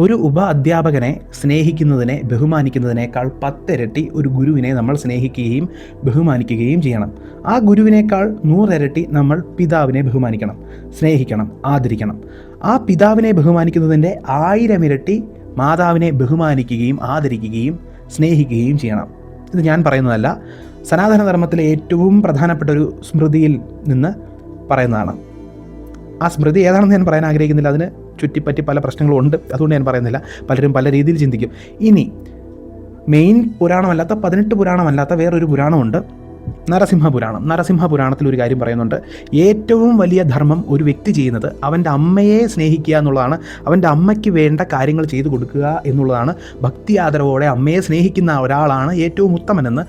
ഒരു ഉപ അധ്യാപകനെ സ്നേഹിക്കുന്നതിനെ ബഹുമാനിക്കുന്നതിനേക്കാൾ പത്തിരട്ടി ഒരു ഗുരുവിനെ നമ്മൾ സ്നേഹിക്കുകയും ബഹുമാനിക്കുകയും ചെയ്യണം. ആ ഗുരുവിനേക്കാൾ നൂറിരട്ടി നമ്മൾ പിതാവിനെ ബഹുമാനിക്കണം സ്നേഹിക്കണം ആദരിക്കണം. ആ പിതാവിനെ ബഹുമാനിക്കുന്നതിന്റെ ആയിരം ഇരട്ടി മാതാവിനെ ബഹുമാനിക്കുകയും ആദരിക്കുകയും സ്നേഹിക്കുകയും ചെയ്യണം. ഇത് ഞാൻ പറയുന്നതല്ല സനാതന ധർമ്മത്തിലെ ഏറ്റവും പ്രധാനപ്പെട്ട ഒരു സ്മൃതിയിൽ നിന്ന് പറയുന്നതാണ്. ആ സ്മൃതി ഏതാണെന്ന് ഞാൻ പറയാൻ ആഗ്രഹിക്കുന്നില്ല അതിന്. ചുറ്റിപ്പറ്റി പല പ്രശ്നങ്ങളും ഉണ്ട് അതുകൊണ്ട് ഞാൻ പറയുന്നില്ല. പലരും പല രീതിയിൽ ചിന്തിക്കും. ഇനി മെയിൻ പുരാണമല്ലാത്ത പതിനെട്ട് പുരാണമല്ലാത്ത വേറൊരു പുരാണമുണ്ട്. നരസിംഹ പുരാണം നരസിംഹ പുരാണത്തിൽ ഒരു കാര്യം പറയുന്നുണ്ട്. ഏറ്റവും വലിയ ധർമ്മം ഒരു വ്യക്തി ചെയ്യുന്നത് അവന്റെ അമ്മയെ സ്നേഹിക്കുക എന്നുള്ളതാണ്. അവന്റെ അമ്മയ്ക്ക് വേണ്ട കാര്യങ്ങൾ ചെയ്തു കൊടുക്കുക എന്നുള്ളതാണ്. ഭക്തി ആദരവോടെ അമ്മയെ സ്നേഹിക്കുന്ന ഒരാളാണ് ഏറ്റവും ഉത്തമനെന്ന്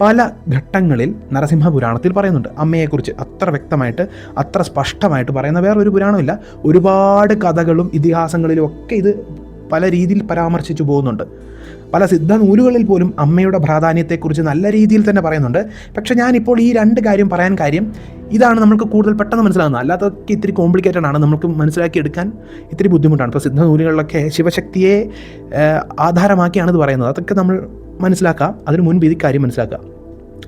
പല ഘട്ടങ്ങളിൽ നരസിംഹ പുരാണത്തിൽ പറയുന്നുണ്ട്. അമ്മയെക്കുറിച്ച് അത്ര വ്യക്തമായിട്ട് അത്ര സ്പഷ്ടമായിട്ട് പറയുന്ന വേറൊരു പുരാണമില്ല. ഒരുപാട് കഥകളും ഇതിഹാസങ്ങളിലും ഒക്കെ ഇത് പല രീതിയിൽ പരാമർശിച്ചു പോകുന്നുണ്ട്. പല സിദ്ധ നൂലുകളിൽ പോലും അമ്മയുടെ പ്രാധാന്യത്തെക്കുറിച്ച് നല്ല രീതിയിൽ തന്നെ പറയുന്നുണ്ട്. പക്ഷെ ഞാനിപ്പോൾ ഈ രണ്ട് കാര്യം പറയാൻ കാര്യം ഇതാണ് നമുക്ക് കൂടുതൽ പെട്ടെന്ന് മനസ്സിലാകുന്നത്. അല്ലാത്തതൊക്കെ ഇത്തിരി കോംപ്ലിക്കേറ്റഡ് ആണ് നമുക്ക് മനസ്സിലാക്കി എടുക്കാൻ ഇത്തിരി ബുദ്ധിമുട്ടാണ്. ഇപ്പോൾ സിദ്ധ നൂലുകളിലൊക്കെ ശിവശക്തിയെ ആധാരമാക്കിയാണ് ഇത് പറയുന്നത്. അതൊക്കെ നമ്മൾ മനസ്സിലാക്കാം. അതിന് മുൻപ് ഇത് കാര്യം മനസ്സിലാക്കുക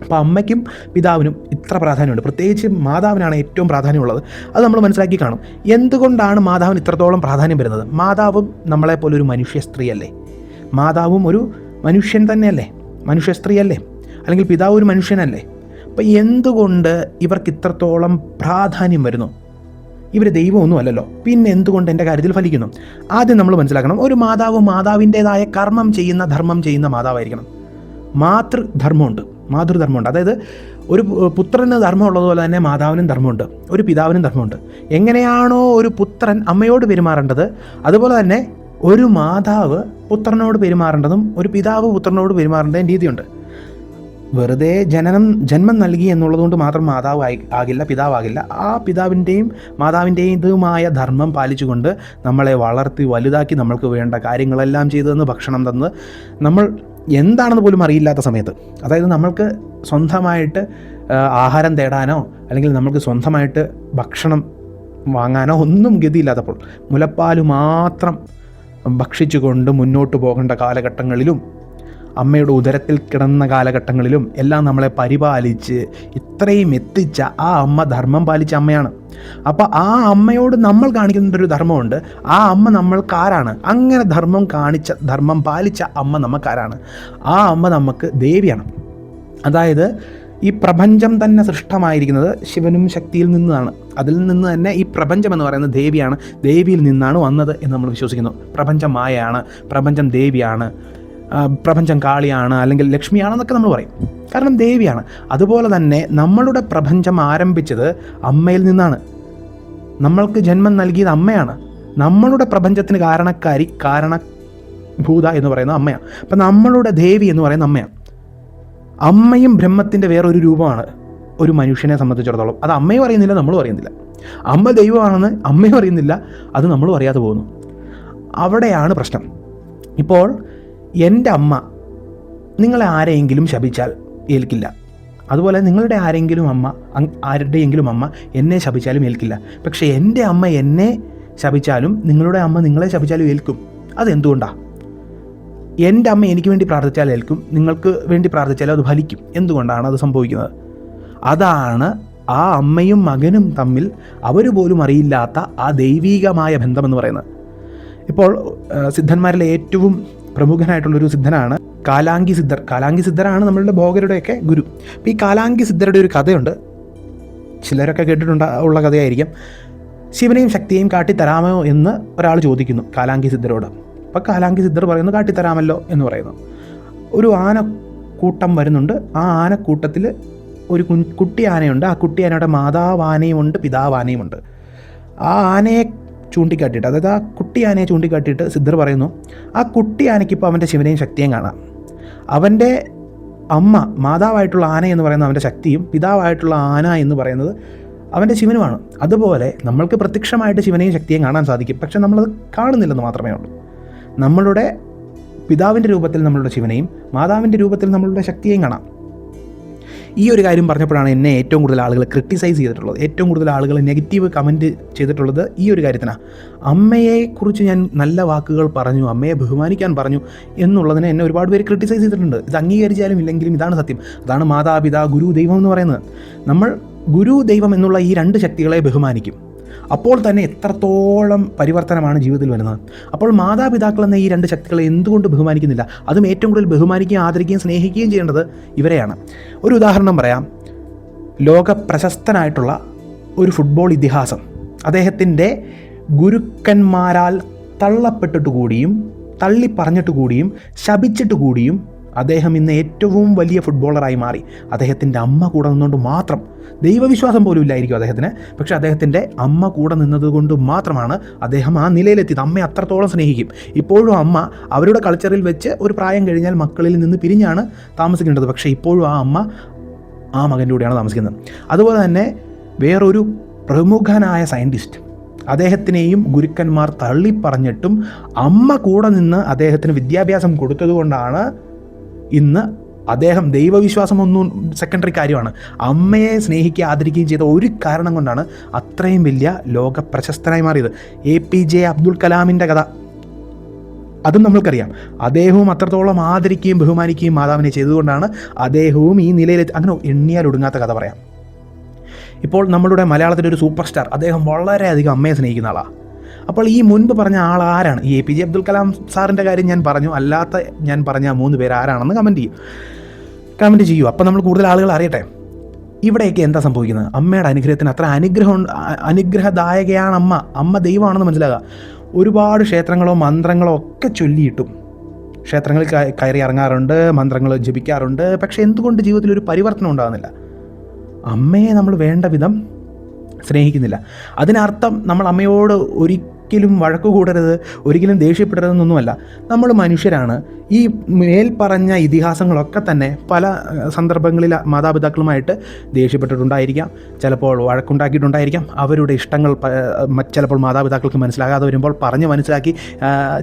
അപ്പോൾ അമ്മയ്ക്കും പിതാവിനും ഇത്ര പ്രാധാന്യമുണ്ട്. പ്രത്യേകിച്ച് മാതാവിനാണ് ഏറ്റവും പ്രാധാന്യമുള്ളത്. അത് നമ്മൾ മനസ്സിലാക്കി കാണും. എന്തുകൊണ്ടാണ് മാതാവിന് ഇത്രത്തോളം പ്രാധാന്യം വരുന്നത്? മാതാവും നമ്മളെപ്പോലെ ഒരു മനുഷ്യ സ്ത്രീയല്ലേ? മാതാവും ഒരു മനുഷ്യൻ തന്നെയല്ലേ? മനുഷ്യ സ്ത്രീയല്ലേ? അല്ലെങ്കിൽ പിതാവ് ഒരു മനുഷ്യനല്ലേ? അപ്പം എന്തുകൊണ്ട് ഇവർക്ക് ഇത്രത്തോളം പ്രാധാന്യം വരുന്നു? ഇവർ ദൈവമൊന്നും അല്ലല്ലോ. പിന്നെ എന്തുകൊണ്ട് എന്റെ കാര്യത്തിൽ ഫലിക്കുന്നു? ആദ്യം നമ്മൾ മനസ്സിലാക്കണം ഒരു മാതാവ് മാതാവിന്റേതായ കർമ്മം ചെയ്യുന്ന ധർമ്മം ചെയ്യുന്ന മാതാവായിരിക്കണം. മാതൃധർമ്മമുണ്ട്. മാതൃധർമ്മമുണ്ട്. അതായത് ഒരു പുത്രന് ധർമ്മം ഉള്ളതുപോലെ തന്നെ മാതാവിനും ധർമ്മമുണ്ട്. ഒരു പിതാവിനും ധർമ്മമുണ്ട്. എങ്ങനെയാണോ ഒരു പുത്രൻ അമ്മയോട് പെരുമാറേണ്ടത് അതുപോലെ തന്നെ ഒരു മാതാവ് പുത്രനോട് പെരുമാറേണ്ടതും ഒരു പിതാവ് പുത്രനോട് പെരുമാറേണ്ടതും രീതിയുണ്ട്. വെറുതെ ജനനം ജന്മം നൽകി എന്നുള്ളതുകൊണ്ട് മാത്രം മാതാവ് ആകില്ല പിതാവാകില്ല. ആ പിതാവിന്റെയും മാതാവിന്റെതുമായ ധർമ്മം പാലിച്ചുകൊണ്ട് നമ്മളെ വളർത്തി വലുതാക്കി നമ്മൾക്ക് വേണ്ട കാര്യങ്ങളെല്ലാം ചെയ്തു തന്ന് ഭക്ഷണം തന്ന് നമ്മൾ എന്താണെന്ന് പോലും അറിയില്ലാത്ത സമയത്ത് അതായത് നമ്മൾക്ക് സ്വന്തമായിട്ട് ആഹാരം തേടാനോ അല്ലെങ്കിൽ നമ്മൾക്ക് സ്വന്തമായിട്ട് ഭക്ഷണം വാങ്ങാനോ ഒന്നും ഗതിയില്ലാത്തപ്പോൾ മുലപ്പാൽ മാത്രം ഭക്ഷിച്ചുകൊണ്ട് മുന്നോട്ട് പോകേണ്ട കാലഘട്ടങ്ങളിലും അമ്മയുടെ ഉദരത്തിൽ കിടന്ന കാലഘട്ടങ്ങളിലും എല്ലാം നമ്മളെ പരിപാലിച്ച് ഇത്രയും എത്തിച്ച ആ അമ്മ ധർമ്മം പാലിച്ച അമ്മയാണ്. അപ്പോൾ ആ അമ്മയോട് നമ്മൾ കാണിക്കുന്ന ഒരു ധർമ്മമുണ്ട്. ആ അമ്മ നമ്മൾക്കാരാണ്. അങ്ങനെ ധർമ്മം കാണിച്ച ധർമ്മം പാലിച്ച അമ്മ നമുക്കാരാണ് ആ അമ്മ നമുക്ക് ദേവിയാണ്. അതായത് ഈ പ്രപഞ്ചം തന്നെ സൃഷ്ടമായിരിക്കുന്നത് ശിവനും ശക്തിയിൽ നിന്നാണ്. അതിൽ നിന്ന് തന്നെ ഈ പ്രപഞ്ചം എന്ന് പറയുന്നത് ദേവിയാണ്. ദേവിയിൽ നിന്നാണ് വന്നത് എന്ന് നമ്മൾ വിശ്വസിക്കുന്നു. പ്രപഞ്ചം മായയാണ്. പ്രപഞ്ചം ദേവിയാണ്. പ്രപഞ്ചം കാളിയാണ് അല്ലെങ്കിൽ ലക്ഷ്മിയാണെന്നൊക്കെ നമ്മൾ പറയും. കാരണം ദേവിയാണ്. അതുപോലെ തന്നെ നമ്മളുടെ പ്രപഞ്ചം ആരംഭിച്ചത് അമ്മയിൽ നിന്നാണ്. നമ്മൾക്ക് ജന്മം നൽകിയത് അമ്മയാണ്. നമ്മളുടെ പ്രപഞ്ചത്തിന് കാരണക്കാരി കാരണഭൂത എന്ന് പറയുന്ന അമ്മയാണ്. അപ്പം നമ്മളുടെ ദേവി എന്ന് പറയുന്ന അമ്മയാണ്. അമ്മയും ബ്രഹ്മത്തിന്റെ വേറൊരു രൂപമാണ് ഒരു മനുഷ്യനെ സംബന്ധിച്ചിടത്തോളം. അത് അമ്മയും അറിയുന്നില്ല നമ്മളും അറിയുന്നില്ല. അമ്മ ദൈവമാണെന്ന് അമ്മയും അറിയുന്നില്ല അത് നമ്മളും അറിയാതെ പോകുന്നു. അവിടെയാണ് പ്രശ്നം. ഇപ്പോൾ എന്റെ അമ്മ നിങ്ങളെ ആരെയെങ്കിലും ശപിച്ചാൽ ഏൽക്കില്ല. അതുപോലെ നിങ്ങളുടെ ആരെങ്കിലും അമ്മ ആരുടെയെങ്കിലും അമ്മ എന്നെ ശപിച്ചാലും ഏൽക്കില്ല. പക്ഷേ എന്റെ അമ്മ എന്നെ ശപിച്ചാലും നിങ്ങളുടെ അമ്മ നിങ്ങളെ ശപിച്ചാലും ഏൽക്കും. അതെന്തുകൊണ്ടാണ് എന്റെ അമ്മ എനിക്ക് വേണ്ടി പ്രാർത്ഥിച്ചാൽ ഏൽക്കും നിങ്ങൾക്ക് വേണ്ടി പ്രാർത്ഥിച്ചാലും അത് ഫലിക്കും. എന്തുകൊണ്ടാണ് അത് സംഭവിക്കുന്നത്? അതാണ് ആ അമ്മയും മകനും തമ്മിൽ അവർ പോലും അറിയില്ലാത്ത ആ ദൈവീകമായ ബന്ധമെന്ന് പറയുന്നത്. ഇപ്പോൾ സിദ്ധന്മാരിലെ ഏറ്റവും പ്രമുഖനായിട്ടുള്ളൊരു സിദ്ധനാണ് കാലാങ്കി സിദ്ധർ. കാലാങ്കി സിദ്ധരാണ് നമ്മളുടെ ഭോഗരുടെയൊക്കെ ഗുരു. അപ്പോൾ ഈ കാലാങ്കി സിദ്ധരുടെ ഒരു കഥയുണ്ട്. ചിലരൊക്കെ കേട്ടിട്ടുണ്ട് ഉള്ള കഥയായിരിക്കും. ശിവനെയും ശക്തിയെയും കാട്ടിത്തരാമോ എന്ന് ഒരാൾ ചോദിക്കുന്നു കാലാങ്കി സിദ്ധരോട്. അപ്പോൾ കാലാങ്കി സിദ്ധർ പറയുന്നു കാട്ടിത്തരാമല്ലോ എന്ന് പറയുന്നു. ഒരു ആനക്കൂട്ടം വരുന്നുണ്ട്. ആ ആനക്കൂട്ടത്തിൽ ഒരു കുട്ടി ആനയുണ്ട്. ആ കുട്ടി ആനയുടെ മാതാവ് ആനയുമുണ്ട് പിതാവ് ആനയുമുണ്ട് ആ ആനയെ ചൂണ്ടിക്കാട്ടിയിട്ട് അതായത് ആ കുട്ടി ആനയെ ചൂണ്ടിക്കാട്ടിയിട്ട് സിദ്ധർ പറയുന്നു ആ കുട്ടി ആനയ്ക്കിപ്പോൾ അവന്റെ ശിവനെയും ശക്തിയും കാണാം. അവന്റെ അമ്മ മാതാവായിട്ടുള്ള ആന എന്ന് പറയുന്നത് അവന്റെ ശക്തിയും പിതാവായിട്ടുള്ള ആന എന്ന് പറയുന്നത് അവന്റെ ശിവനുമാണ്. അതുപോലെ നമ്മൾക്ക് പ്രത്യക്ഷമായിട്ട് ശിവനെയും ശക്തിയും കാണാൻ സാധിക്കും. പക്ഷെ നമ്മളത് കാണുന്നില്ലെന്ന് മാത്രമേ ഉള്ളൂ. നമ്മളുടെ പിതാവിന്റെ രൂപത്തിൽ നമ്മളുടെ ശിവനെയും മാതാവിന്റെ രൂപത്തിൽ നമ്മളുടെ ശക്തിയെയും കാണാം. ഈ ഒരു കാര്യം പറഞ്ഞപ്പോഴാണ് എന്നെ ഏറ്റവും കൂടുതൽ ആളുകൾ ക്രിട്ടിസൈസ് ചെയ്തിട്ടുള്ളത്. ഏറ്റവും കൂടുതൽ ആളുകൾ നെഗറ്റീവ് കമന്റ് ചെയ്തിട്ടുള്ളത് ഈ ഒരു കാര്യത്തിനാണ് അമ്മയെക്കുറിച്ച് ഞാൻ നല്ല വാക്കുകൾ പറഞ്ഞു അമ്മയെ ബഹുമാനിക്കാൻ പറഞ്ഞു എന്നുള്ളതിനെ എന്നെ ഒരുപാട് പേര് ക്രിട്ടിസൈസ് ചെയ്തിട്ടുണ്ട്. ഇത് അംഗീകരിച്ചാലും ഇല്ലെങ്കിലും ഇതാണ് സത്യം. അതാണ് മാതാപിതാ ഗുരു ദൈവം എന്ന് പറയുന്നത്. നമ്മൾ ഗുരു ദൈവം എന്നുള്ള ഈ രണ്ട് ശക്തികളെ ബഹുമാനിക്കും. അപ്പോൾ തന്നെ എത്രത്തോളം പരിവർത്തനമാണ് ജീവിതത്തിൽ വരുന്നത്? അപ്പോൾ മാതാപിതാക്കൾ എന്ന ഈ രണ്ട് ശക്തികളെ എന്തുകൊണ്ട് ബഹുമാനിക്കുന്നില്ല? അതും ഏറ്റവും കൂടുതൽ ബഹുമാനിക്കുകയും ആദരിക്കുകയും സ്നേഹിക്കുകയും ചെയ്യേണ്ടത് ഇവരെയാണ്. ഒരു ഉദാഹരണം പറയാം. ലോക പ്രശസ്തനായിട്ടുള്ള ഒരു ഫുട്ബോൾ ഇതിഹാസം. അദ്ദേഹത്തിന്റെ ഗുരുക്കന്മാരാൽ തള്ളപ്പെട്ടിട്ട് കൂടിയും തള്ളി പറഞ്ഞിട്ട് കൂടിയും ശപിച്ചിട്ട് കൂടിയും അദ്ദേഹം ഇന്ന് ഏറ്റവും വലിയ ഫുട്ബോളറായി മാറി. അദ്ദേഹത്തിന്റെ അമ്മ കൂടെ നിന്നുകൊണ്ട് മാത്രം. ദൈവവിശ്വാസം പോലും ഇല്ലായിരിക്കും അദ്ദേഹത്തിന്. പക്ഷേ അദ്ദേഹത്തിന്റെ അമ്മ കൂടെ നിന്നതുകൊണ്ട് മാത്രമാണ് അദ്ദേഹം ആ നിലയിലെത്തിയത്. അമ്മയെ അത്രത്തോളം സ്നേഹിക്കും. ഇപ്പോഴും അമ്മ അവരുടെ കൾച്ചറിൽ വെച്ച് ഒരു പ്രായം കഴിഞ്ഞാൽ മക്കളിൽ നിന്ന് പിരിഞ്ഞാണ് താമസിക്കേണ്ടത്. പക്ഷേ ഇപ്പോഴും ആ അമ്മ ആ മകന്റെ കൂടെയാണ് താമസിക്കുന്നത്. അതുപോലെ തന്നെ വേറൊരു പ്രമുഖനായ സയന്റിസ്റ്റ് അദ്ദേഹത്തിനെയും ഗുരുക്കന്മാർ തള്ളിപ്പറഞ്ഞിട്ടും അമ്മ കൂടെ നിന്ന് അദ്ദേഹത്തിന് വിദ്യാഭ്യാസം കൊടുത്തതുകൊണ്ടാണ് ഇന്ന് അദ്ദേഹം ദൈവവിശ്വാസം ഒന്നും സെക്കൻഡറി കാര്യമാണ്. അമ്മയെ സ്നേഹിക്കുകയും ആദരിക്കുകയും ചെയ്ത ഒരു കാരണം കൊണ്ടാണ് അത്രയും വലിയ ലോക പ്രശസ്തനായി മാറിയത്. എ പി ജെ അബ്ദുൽ കലാമിന്റെ കഥ. അതും നമ്മൾക്കറിയാം. അദ്ദേഹവും അത്രത്തോളം ആദരിക്കുകയും ബഹുമാനിക്കുകയും മാതാവിനെ ചെയ്തുകൊണ്ടാണ് അദ്ദേഹവും ഈ നിലയിലെത്തി അങ്ങനെ എണ്ണിയാൽ ഒടുങ്ങാത്ത കഥ പറയാം. ഇപ്പോൾ നമ്മളുടെ മലയാളത്തിലെ ഒരു സൂപ്പർ സ്റ്റാർ അദ്ദേഹം വളരെയധികം അമ്മയെ സ്നേഹിക്കുന്ന ആളാണ് അപ്പോൾ ഈ മുൻപ് പറഞ്ഞ ആൾ ആരാണ്? ഈ A P J Abdul Kalam സാറിന്റെ കാര്യം ഞാൻ പറഞ്ഞു. അല്ലാത്ത ഞാൻ പറഞ്ഞ മൂന്ന് പേര് ആരാണെന്ന് കമന്റ് ചെയ്യും. കമന്റ് ചെയ്യൂ. അപ്പോൾ നമ്മൾ കൂടുതൽ ആളുകൾ അറിയട്ടെ. ഇവിടെയൊക്കെ എന്താ സംഭവിക്കുന്നത്? അമ്മയുടെ അനുഗ്രഹത്തിന് അത്ര അനുഗ്രഹം അനുഗ്രഹദായകയാണ് അമ്മ. അമ്മ ദൈവമാണെന്ന് മനസ്സിലാകുക ഒരുപാട് ക്ഷേത്രങ്ങളോ മന്ത്രങ്ങളോ ഒക്കെ ചൊല്ലിയിട്ടും. ക്ഷേത്രങ്ങളിൽ കയറി ഇറങ്ങാറുണ്ട് മന്ത്രങ്ങൾ ജപിക്കാറുണ്ട്. പക്ഷേ എന്തുകൊണ്ട് ജീവിതത്തിൽ ഒരു പരിവർത്തനം ഉണ്ടാകുന്നില്ല? അമ്മയെ നമ്മൾ വേണ്ട വിധം സ്നേഹിക്കുന്നില്ല. അതിനർത്ഥം നമ്മൾ അമ്മയോട് ഒരിക്കലും വഴക്ക് കൂടരുത് ഒരിക്കലും ദേഷ്യപ്പെടരുതെന്നൊന്നുമല്ല. നമ്മൾ മനുഷ്യരാണ്. ഈ മേൽപ്പറഞ്ഞ ഇതിഹാസങ്ങളൊക്കെ തന്നെ പല സന്ദർഭങ്ങളിൽ മാതാപിതാക്കളുമായിട്ട് ദേഷ്യപ്പെട്ടിട്ടുണ്ടായിരിക്കാം. ചിലപ്പോൾ വഴക്കുണ്ടാക്കിയിട്ടുണ്ടായിരിക്കാം. അവരുടെ ഇഷ്ടങ്ങൾ ചിലപ്പോൾ മാതാപിതാക്കൾക്ക് മനസ്സിലാകാതെ വരുമ്പോൾ പറഞ്ഞ് മനസ്സിലാക്കി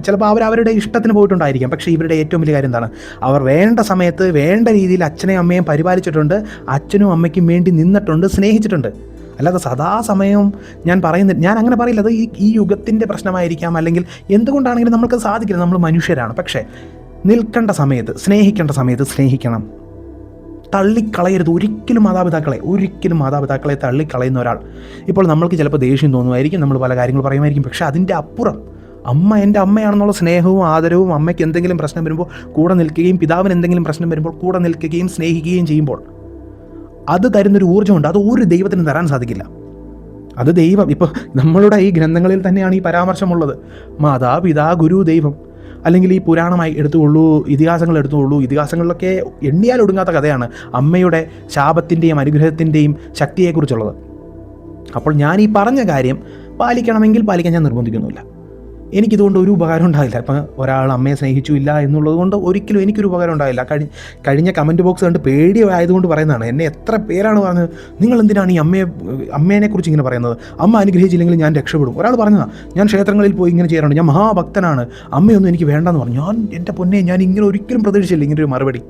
ചിലപ്പോൾ അവർ അവരുടെ ഇഷ്ടത്തിന് പോയിട്ടുണ്ടായിരിക്കാം. പക്ഷേ ഇവരുടെ ഏറ്റവും വലിയ കാര്യം എന്താണ്? അവർ വേണ്ട സമയത്ത് വേണ്ട രീതിയിൽ അച്ഛനെയും അമ്മയും പരിപാലിച്ചിട്ടുണ്ട്. അച്ഛനും അമ്മയ്ക്കും വേണ്ടി നിന്നിട്ടുണ്ട് സ്നേഹിച്ചിട്ടുണ്ട്. അല്ലാതെ സദാസമയവും ഞാൻ പറയുന്നില്ല ഞാൻ അങ്ങനെ പറയില്ല. അത് ഈ ഈ യുഗത്തിന്റെ പ്രശ്നമായിരിക്കാം. അല്ലെങ്കിൽ എന്തുകൊണ്ടാണെങ്കിലും നമ്മൾക്ക് സാധിക്കില്ല. നമ്മൾ മനുഷ്യരാണ്. പക്ഷേ നിൽക്കേണ്ട സമയത്ത് സ്നേഹിക്കേണ്ട സമയത്ത് സ്നേഹിക്കണം. തള്ളിക്കളയരുത്. ഒരിക്കലും മാതാപിതാക്കളെ ഒരിക്കലും മാതാപിതാക്കളെ തള്ളിക്കളയുന്ന ഒരാൾ. ഇപ്പോൾ നമ്മൾക്ക് ചിലപ്പോൾ ദേഷ്യം തോന്നുമായിരിക്കും. നമ്മൾ പല കാര്യങ്ങൾ പറയുമായിരിക്കും. പക്ഷേ അതിന്റെ അപ്പുറം അമ്മ എന്റെ അമ്മയാണെന്നുള്ള സ്നേഹവും ആദരവും അമ്മയ്ക്ക് എന്തെങ്കിലും പ്രശ്നം വരുമ്പോൾ കൂടെ നിൽക്കുകയും പിതാവിന് എന്തെങ്കിലും പ്രശ്നം വരുമ്പോൾ കൂടെ നിൽക്കുകയും സ്നേഹിക്കുകയും ചെയ്യുമ്പോൾ അത് തരുന്നൊരു ഊർജമുണ്ട്. അത് ഒരു ദൈവത്തിന് തരാൻ സാധിക്കില്ല. അത് ദൈവം ഇപ്പോൾ നമ്മളുടെ ഈ ഗ്രന്ഥങ്ങളിൽ തന്നെയാണ് ഈ പരാമർശമുള്ളത്. മാതാ പിതാ ഗുരു ദൈവം. അല്ലെങ്കിൽ ഈ പുരാണമായി എടുത്തുകൊള്ളൂ ഇതിഹാസങ്ങൾ എടുത്തുകൊള്ളൂ ഇതിഹാസങ്ങളിലൊക്കെ എണ്ണിയാൽ ഒടുങ്ങാത്ത കഥയാണ് അമ്മയുടെ ശാപത്തിന്റെയും അനുഗ്രഹത്തിന്റെയും ശക്തിയെക്കുറിച്ചുള്ളത്. അപ്പോൾ ഞാൻ ഈ പറഞ്ഞ കാര്യം പാലിക്കണമെങ്കിൽ പാലിക്കാൻ ഞാൻ നിർബന്ധിക്കുന്നില്ല എനിക്കിതുകൊണ്ട് ഒരു ഉപകാരം ഉണ്ടായില്ല. ഇപ്പം ഒരാൾ അമ്മയെ സ്നേഹിച്ചു ഇല്ല എന്നുള്ളത് കൊണ്ട് ഒരിക്കലും എനിക്കൊരു ഉപകാരം ഉണ്ടായില്ല. കഴി കഴിഞ്ഞ കമന്റ് ബോക്സ് കണ്ട് പേടി ആയതുകൊണ്ട് പറയുന്നതാണ്. എന്നെ എത്ര പേരാണ് പറഞ്ഞത്? നിങ്ങൾ എന്തിനാണ് ഈ അമ്മയെ അമ്മേനെക്കുറിച്ച് ഇങ്ങനെ പറയുന്നത്? അമ്മ അനുഗ്രഹിച്ചില്ലെങ്കിൽ ഞാൻ രക്ഷപ്പെടും. ഒരാൾ പറഞ്ഞതാണ് ഞാൻ ക്ഷേത്രങ്ങളിൽ പോയി ഇങ്ങനെ ചെയ്യാറുണ്ട്. ഞാൻ മഹാഭക്തനാണ്. അമ്മയൊന്നും എനിക്ക് വേണ്ടെന്ന് പറഞ്ഞു. ഞാൻ എന്റെ പൊന്നെ ഞാൻ ഇങ്ങനെ ഒരിക്കലും പ്രതീക്ഷിച്ചില്ല. ഇങ്ങനെ ഒരു മറുപടി.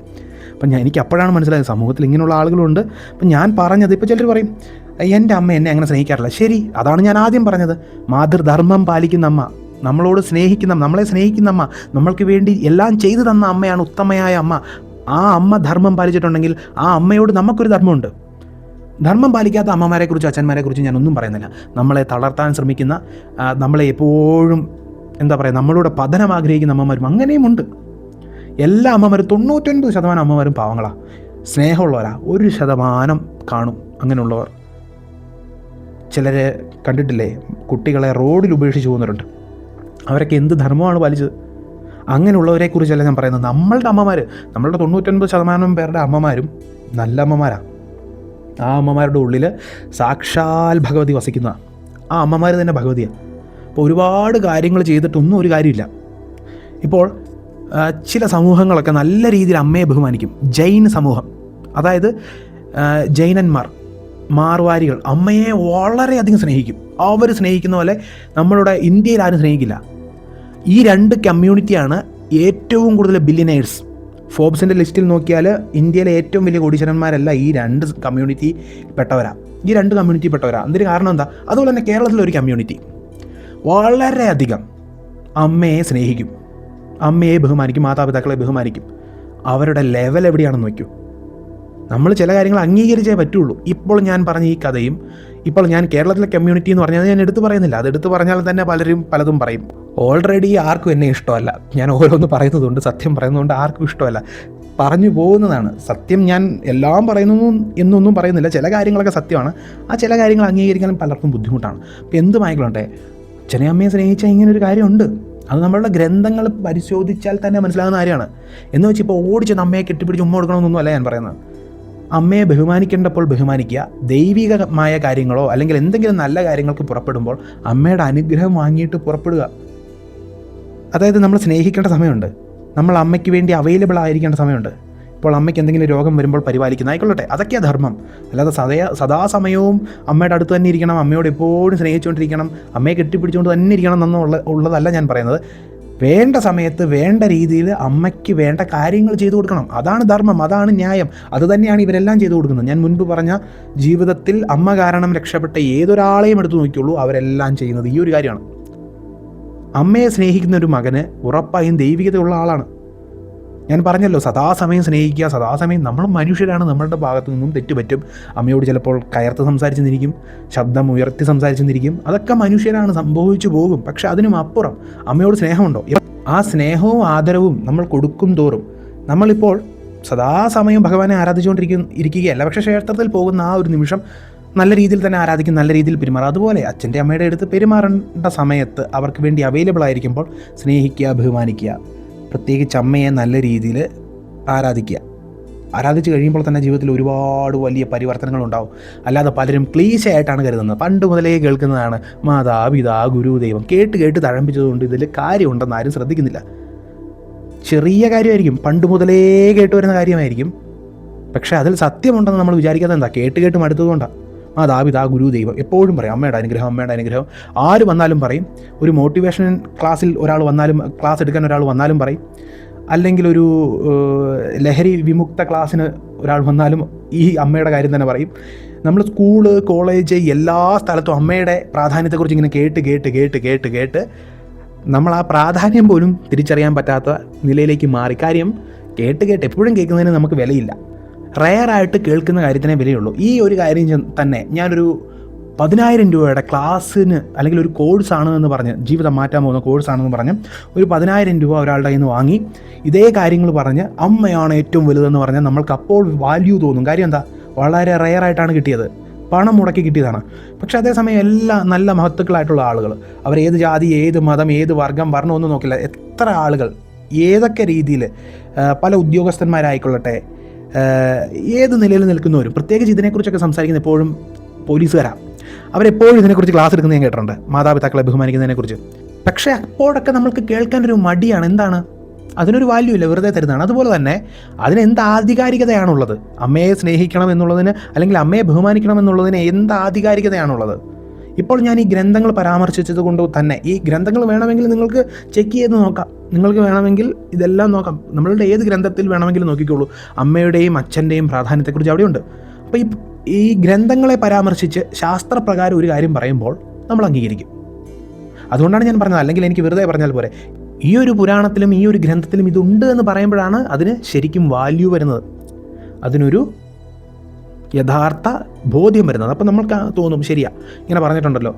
അപ്പം ഞാൻ എനിക്ക് അപ്പോഴാണ് മനസ്സിലായത് സമൂഹത്തിൽ ഇങ്ങനെയുള്ള ആളുകളുണ്ട്. അപ്പം ഞാൻ പറഞ്ഞത് ഇപ്പോൾ ചിലർ പറയും എന്റെ അമ്മ എന്നെ അങ്ങനെ സ്നേഹിക്കാറില്ല. ശരി അതാണ് ഞാൻ ആദ്യം പറഞ്ഞത്. മാതൃധർമ്മം പാലിക്കുന്ന അമ്മ. നമ്മളോട് സ്നേഹിക്കുന്ന നമ്മളെ സ്നേഹിക്കുന്ന അമ്മ നമ്മൾക്ക് വേണ്ടി എല്ലാം ചെയ്തു തന്ന അമ്മയാണ് ഉത്തമയായ അമ്മ. ആ അമ്മ ധർമ്മം പാലിച്ചിട്ടുണ്ടെങ്കിൽ ആ അമ്മയോട് നമുക്കൊരു ധർമ്മമുണ്ട്. ധർമ്മം പാലിക്കാത്ത അമ്മമാരെക്കുറിച്ചും അച്ഛന്മാരെക്കുറിച്ചും ഞാനൊന്നും പറയുന്നില്ല. നമ്മളെ തളർത്താൻ ശ്രമിക്കുന്ന നമ്മളെ എപ്പോഴും എന്താ പറയുക നമ്മളോട് പതനം ആഗ്രഹിക്കുന്ന അമ്മമാരും അങ്ങനെയുമുണ്ട് എല്ലാ അമ്മമാരും തൊണ്ണൂറ്റൊൻപത് ശതമാനം അമ്മമാരും പാവങ്ങളാണ് സ്നേഹമുള്ളവരാ. ഒരു ശതമാനം കാണും അങ്ങനെയുള്ളവർ. ചിലരെ കണ്ടിട്ടില്ലേ? കുട്ടികളെ റോഡിൽ ഉപേക്ഷിച്ച് പോകുന്നവരുണ്ട്. അവരൊക്കെ എന്ത് ധർമ്മമാണ് പാലിച്ചത്? അങ്ങനെയുള്ളവരെക്കുറിച്ചല്ല ഞാൻ പറയുന്നത്. നമ്മളുടെ അമ്മമാർ നമ്മളുടെ തൊണ്ണൂറ്റൊൻപത് ശതമാനം പേരുടെ അമ്മമാരും നല്ല അമ്മമാരാണ് ആ അമ്മമാരുടെ ഉള്ളിൽ സാക്ഷാൽ ഭഗവതി വസിക്കുന്ന ആ അമ്മമാർ തന്നെ ഭഗവതിയാണ് അപ്പോൾ ഒരുപാട് കാര്യങ്ങൾ ചെയ്തിട്ടൊന്നും ഒരു കാര്യമില്ല. ഇപ്പോൾ ചില സമൂഹങ്ങളൊക്കെ നല്ല രീതിയിൽ അമ്മയെ ബഹുമാനിക്കും. ജൈൻ സമൂഹം. അതായത് ജൈനന്മാർ മാർവാരികൾ അമ്മയെ വളരെയധികം സ്നേഹിക്കും. അവർ സ്നേഹിക്കുന്ന പോലെ നമ്മളുടെ ഇന്ത്യയിൽ ആരും സ്നേഹിക്കില്ല. ഈ രണ്ട് കമ്മ്യൂണിറ്റിയാണ് ഏറ്റവും കൂടുതൽ ബില്ലിനേഴ്സ് ഫോബ്സിന്റെ ലിസ്റ്റിൽ നോക്കിയാൽ ഇന്ത്യയിലെ ഏറ്റവും വലിയ കോടീശ്വരന്മാരല്ല ഈ രണ്ട് കമ്മ്യൂണിറ്റി പെട്ടവരാ. ഈ രണ്ട് കമ്മ്യൂണിറ്റി പെട്ടവരാ. അതിന് കാരണം എന്താ? അതുപോലെ തന്നെ കേരളത്തിലെ ഒരു കമ്മ്യൂണിറ്റി. വളരെയധികം അമ്മയെ സ്നേഹിക്കും. അമ്മയെ ബഹുമാനിക്കും മാതാപിതാക്കളെ ബഹുമാനിക്കും. അവരുടെ ലെവൽ എവിടെയാണെന്ന് നോക്കൂ. നമ്മൾ ചില കാര്യങ്ങൾ അംഗീകരിച്ചേ പറ്റുള്ളൂ. ഇപ്പോൾ ഞാൻ പറഞ്ഞ ഈ കഥയും ഇപ്പോൾ ഞാൻ കേരളത്തിലെ കമ്മ്യൂണിറ്റി എന്ന് പറഞ്ഞാൽ ഞാൻ എടുത്തു പറയുന്നില്ല. അത് എടുത്തു പറഞ്ഞാൽ തന്നെ പലരും പലതും പറയും. ഓൾറെഡി ആർക്കും എന്നെ ഇഷ്ടമല്ല. ഞാൻ ഓരോന്ന് പറയുന്നതുകൊണ്ട് സത്യം പറയുന്നതുകൊണ്ട് ആർക്കും ഇഷ്ടമല്ല. പറഞ്ഞു പോകുന്നതാണ്. സത്യം ഞാൻ എല്ലാം പറയുന്നു എന്നൊന്നും പറയുന്നില്ല. ചില കാര്യങ്ങളൊക്കെ സത്യമാണ്. ആ ചില കാര്യങ്ങൾ അംഗീകരിക്കാനും പലർക്കും ബുദ്ധിമുട്ടാണ്. അപ്പോൾ എന്തുമായിക്കൊള്ളട്ടെ അച്ഛനെ അമ്മയെ സ്നേഹിച്ചാൽ ഇങ്ങനെ ഒരു കാര്യമുണ്ട്. അത് നമ്മളുടെ ഗ്രന്ഥങ്ങൾ പരിശോധിച്ചാൽ തന്നെ മനസ്സിലാകുന്ന കാര്യമാണ്. എന്ന് വെച്ചാൽ ഇപ്പോൾ ഓടിച്ച് അമ്മയെ കെട്ടിപ്പിടിച്ച് ഉമ്മ കൊടുക്കണമെന്നൊന്നും അല്ല ഞാൻ പറയുന്നത്. അമ്മയെ ബഹുമാനിക്കേണ്ടപ്പോൾ ബഹുമാനിക്കുക ദൈവികമായ കാര്യങ്ങളോ അല്ലെങ്കിൽ എന്തെങ്കിലും നല്ല കാര്യങ്ങൾക്ക് പുറപ്പെടുമ്പോൾ അമ്മയുടെ അനുഗ്രഹം വാങ്ങിയിട്ട് പുറപ്പെടുക. അതായത് നമ്മൾ സ്നേഹിക്കേണ്ട സമയമുണ്ട്. നമ്മൾ അമ്മയ്ക്ക് വേണ്ടി അവൈലബിൾ ആയിരിക്കേണ്ട സമയമുണ്ട്. ഇപ്പോൾ അമ്മയ്ക്ക് എന്തെങ്കിലും രോഗം വരുമ്പോൾ പരിപാലിക്കുന്ന ആയിക്കൊള്ളട്ടെ അതൊക്കെയാണ് ധർമ്മം. അല്ലാതെ സദയ സദാസമയവും അമ്മയുടെ അടുത്ത് തന്നെ ഇരിക്കണം അമ്മയോട് എപ്പോഴും സ്നേഹിച്ചുകൊണ്ടിരിക്കണം അമ്മയെ കെട്ടിപ്പിടിച്ചുകൊണ്ട് തന്നെ ഇരിക്കണം എന്നുള്ള ഉള്ളതല്ല ഞാൻ പറയുന്നത്. വേണ്ട സമയത്ത് വേണ്ട രീതിയിൽ അമ്മയ്ക്ക് വേണ്ട കാര്യങ്ങൾ ചെയ്തു കൊടുക്കണം. അതാണ് ധർമ്മം അതാണ് ന്യായം. അത് തന്നെയാണ് ഇവരെല്ലാം ചെയ്തു കൊടുക്കുന്നത്. ഞാൻ മുൻപ് പറഞ്ഞ ജീവിതത്തിൽ അമ്മ കാരണം രക്ഷപ്പെട്ട ഏതൊരാളെയും എടുത്തു നോക്കിയുള്ളൂ അവരെല്ലാം ചെയ്യുന്നത് ഈ ഒരു കാര്യമാണ്. അമ്മയെ സ്നേഹിക്കുന്ന ഒരു മകന് ഉറപ്പായും ദൈവികതയുള്ള ആളാണ്. ഞാൻ പറഞ്ഞല്ലോ സദാസമയം സ്നേഹിക്കുക സദാസമയം നമ്മൾ മനുഷ്യരാണ് നമ്മളുടെ ഭാഗത്തു നിന്നും തെറ്റുപറ്റും അമ്മയോട് ചിലപ്പോൾ കയർത്ത് സംസാരിച്ചെന്നിരിക്കും ശബ്ദം ഉയർത്തി സംസാരിച്ചെന്നിരിക്കും. അതൊക്കെ മനുഷ്യരാണ് സംഭവിച്ചു പോകും. പക്ഷെ അതിനും അപ്പുറം അമ്മയോട് സ്നേഹമുണ്ടോ? ആ സ്നേഹവും ആദരവും നമ്മൾ കൊടുക്കും തോറും നമ്മളിപ്പോൾ സദാസമയം ഭഗവാനെ ആരാധിച്ചുകൊണ്ടിരിക്കും ഇരിക്കുകയല്ല. പക്ഷേ ക്ഷേത്രത്തിൽ പോകുന്ന ആ ഒരു നിമിഷം നല്ല രീതിയിൽ തന്നെ ആരാധിക്കും നല്ല രീതിയിൽ പെരുമാറും. അതുപോലെ അച്ഛന്റെ അമ്മയുടെ അടുത്ത് പെരുമാറേണ്ട സമയത്ത് അവർക്ക് വേണ്ടി അവൈലബിൾ ആയിരിക്കുമ്പോൾ സ്നേഹിക്കുക ബഹുമാനിക്കുക. പ്രത്യേകിച്ച് അമ്മയെ നല്ല രീതിയിൽ ആരാധിക്കുക. ആരാധിച്ച് കഴിയുമ്പോൾ തന്നെ ജീവിതത്തിൽ ഒരുപാട് വലിയ പരിവർത്തനങ്ങൾ ഉണ്ടാവും. അല്ലാതെ പലരും ക്ലീശയായിട്ടാണ് കരുതുന്നത്. പണ്ട് മുതലേ കേൾക്കുന്നതാണ് മാതാ പിതാ ഗുരു ദൈവം. കേട്ട് കേട്ട് തഴമ്പിച്ചതുകൊണ്ട് ഇതിൽ കാര്യമുണ്ടെന്ന് ആരും ശ്രദ്ധിക്കുന്നില്ല. ചെറിയ കാര്യമായിരിക്കും. പണ്ട് മുതലേ കേട്ട് വരുന്ന കാര്യമായിരിക്കും. പക്ഷേ അതിൽ സത്യമുണ്ടെന്ന് നമ്മൾ വിചാരിക്കാതെ എന്താ? കേട്ട് കേട്ട് മടുത്തതുകൊണ്ടാണ് മാതാപിതാ ഗുരു ദൈവം. എപ്പോഴും പറയും അമ്മയുടെ അനുഗ്രഹം അമ്മയുടെ അനുഗ്രഹം. ആര് വന്നാലും പറയും. ഒരു മോട്ടിവേഷൻ ക്ലാസ്സിൽ ഒരാൾ വന്നാലും ക്ലാസ് എടുക്കാൻ ഒരാൾ വന്നാലും പറയും. അല്ലെങ്കിൽ ഒരു ലഹരി വിമുക്ത ക്ലാസ്സിന് ഒരാൾ വന്നാലും ഈ അമ്മയുടെ കാര്യം തന്നെ പറയും. നമ്മൾ സ്കൂൾ കോളേജ് എല്ലാ സ്ഥലത്തും അമ്മയുടെ പ്രാധാന്യത്തെക്കുറിച്ച് ഇങ്ങനെ കേട്ട് കേട്ട് കേട്ട് കേട്ട് കേട്ട് നമ്മൾ ആ പ്രാധാന്യം പോലും തിരിച്ചറിയാൻ പറ്റാത്ത നിലയിലേക്ക് മാറി. കാര്യം കേട്ട് കേട്ട് എപ്പോഴും കേൾക്കുന്നതിന് നമുക്ക് വിലയില്ല. റയറായിട്ട് കേൾക്കുന്ന കാര്യത്തിനേ വിലയുള്ളൂ. ഈ ഒരു കാര്യം തന്നെ ഞാനൊരു പതിനായിരം രൂപയുടെ ക്ലാസ്സിന് അല്ലെങ്കിൽ ഒരു കോഴ്സാണ് എന്ന് പറഞ്ഞ് ജീവിതം മാറ്റാൻ പോകുന്ന കോഴ്സാണെന്ന് പറഞ്ഞ് ഒരു പതിനായിരം രൂപ ഒരാളുടെ കയ്യിൽ നിന്ന് വാങ്ങി ഇതേ കാര്യങ്ങൾ പറഞ്ഞ് അമ്മയാണ് ഏറ്റവും വലുതെന്ന് പറഞ്ഞാൽ നമ്മൾക്ക് അപ്പോൾ വാല്യൂ തോന്നും. കാര്യം എന്താ? വളരെ റെയറായിട്ടാണ് കിട്ടിയത്. പണം മുടക്കി കിട്ടിയതാണ്. പക്ഷേ അതേസമയം എല്ലാ നല്ല മഹത്തുക്കളായിട്ടുള്ള ആളുകൾ അവർ ഏത് ജാതി ഏത് മതം ഏത് വർഗം വർണം ഒന്നും നോക്കില്ല. എത്ര ആളുകൾ ഏതൊക്കെ രീതിയിൽ പല ഉദ്യോഗസ്ഥന്മാരായിക്കൊള്ളട്ടെ ഏത് നിലയിൽ നിൽക്കുന്നവരും പ്രത്യേകിച്ച് ഇതിനെക്കുറിച്ചൊക്കെ സംസാരിക്കുന്ന എപ്പോഴും പോലീസുകാരാണ് അവരെപ്പോഴും ഇതിനെക്കുറിച്ച് ക്ലാസ് എടുക്കുന്നത് ഞാൻ കേട്ടിട്ടുണ്ട്. മാതാപിതാക്കളെ ബഹുമാനിക്കുന്നതിനെക്കുറിച്ച്. പക്ഷേ അപ്പോഴൊക്കെ നമ്മൾക്ക് കേൾക്കാൻ ഒരു മടിയാണ്. എന്താണ്? അതിനൊരു വാല്യൂ ഇല്ല. വെറുതെ തരുന്നതാണ്. അതുപോലെ തന്നെ അതിന് എന്ത് ആധികാരികതയാണുള്ളത്? അമ്മയെ സ്നേഹിക്കണം എന്നുള്ളതിന് അല്ലെങ്കിൽ അമ്മയെ ബഹുമാനിക്കണം എന്നുള്ളതിന് എന്ത് ആധികാരികതയാണുള്ളത്? ഇപ്പോൾ ഞാൻ ഈ ഗ്രന്ഥങ്ങൾ പരാമർശിച്ചത് കൊണ്ട് തന്നെ ഈ ഗ്രന്ഥങ്ങൾ വേണമെങ്കിൽ നിങ്ങൾക്ക് ചെക്ക് ചെയ്ത് നോക്കാം. നിങ്ങൾക്ക് വേണമെങ്കിൽ ഇതെല്ലാം നോക്കാം. നമ്മളുടെ ഏത് ഗ്രന്ഥത്തിൽ വേണമെങ്കിലും നോക്കിക്കോളൂ. അമ്മയുടെയും അച്ഛന്റെയും പ്രാധാന്യത്തെക്കുറിച്ച് അവിടെയുണ്ട്. അപ്പോൾ ഈ ഈ ഗ്രന്ഥങ്ങളെ പരാമർശിച്ച് ശാസ്ത്രപ്രകാരം ഒരു കാര്യം പറയുമ്പോൾ നമ്മൾ അംഗീകരിക്കും. അതുകൊണ്ടാണ് ഞാൻ പറഞ്ഞത്. അല്ലെങ്കിൽ എനിക്ക് വെറുതെ പറഞ്ഞാൽ പോരെ. ഈ ഒരു പുരാണത്തിലും ഈ ഒരു ഗ്രന്ഥത്തിലും ഇതുണ്ട് എന്ന് പറയുമ്പോഴാണ് അതിന് ശരിക്കും വാല്യൂ വരുന്നത്. അതിനൊരു യഥാർത്ഥ ബോധ്യം വരുന്നത്. അപ്പം നമ്മൾക്ക് തോന്നും ശരിയാ. ഇങ്ങനെ പറഞ്ഞിട്ടുണ്ടല്ലോ.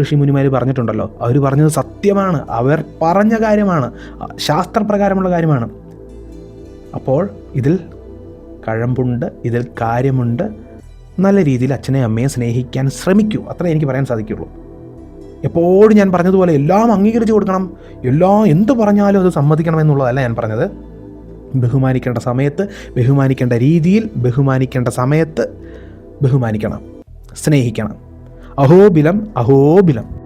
ഋഷിമുനിമാര് പറഞ്ഞിട്ടുണ്ടല്ലോ. അവർ പറഞ്ഞത് സത്യമാണ്. അവർ പറഞ്ഞ കാര്യമാണ്. ശാസ്ത്രപ്രകാരമുള്ള കാര്യമാണ്. അപ്പോൾ ഇതിൽ കഴമ്പുണ്ട് ഇതിൽ കാര്യമുണ്ട്. നല്ല രീതിയിൽ അച്ഛനെ അമ്മയെ സ്നേഹിക്കാൻ ശ്രമിക്കൂ. അത്രേ എനിക്ക് പറയാൻ സാധിക്കുള്ളൂ. എപ്പോഴും ഞാൻ പറഞ്ഞതുപോലെ എല്ലാം അംഗീകരിച്ചു കൊടുക്കണം. എല്ലാം എന്ത് പറഞ്ഞാലും അത് സമ്മതിക്കണം എന്നുള്ളതല്ല ഞാൻ പറഞ്ഞത്. ബഹുമാനിക്കേണ്ട സമയത്ത് ബഹുമാനിക്കേണ്ട രീതിയിൽ ബഹുമാനിക്കേണ്ട സമയത്ത് ബഹുമാനിക്കണം സ്നേഹിക്കണം. അഹോബിലം അഹോബിലം.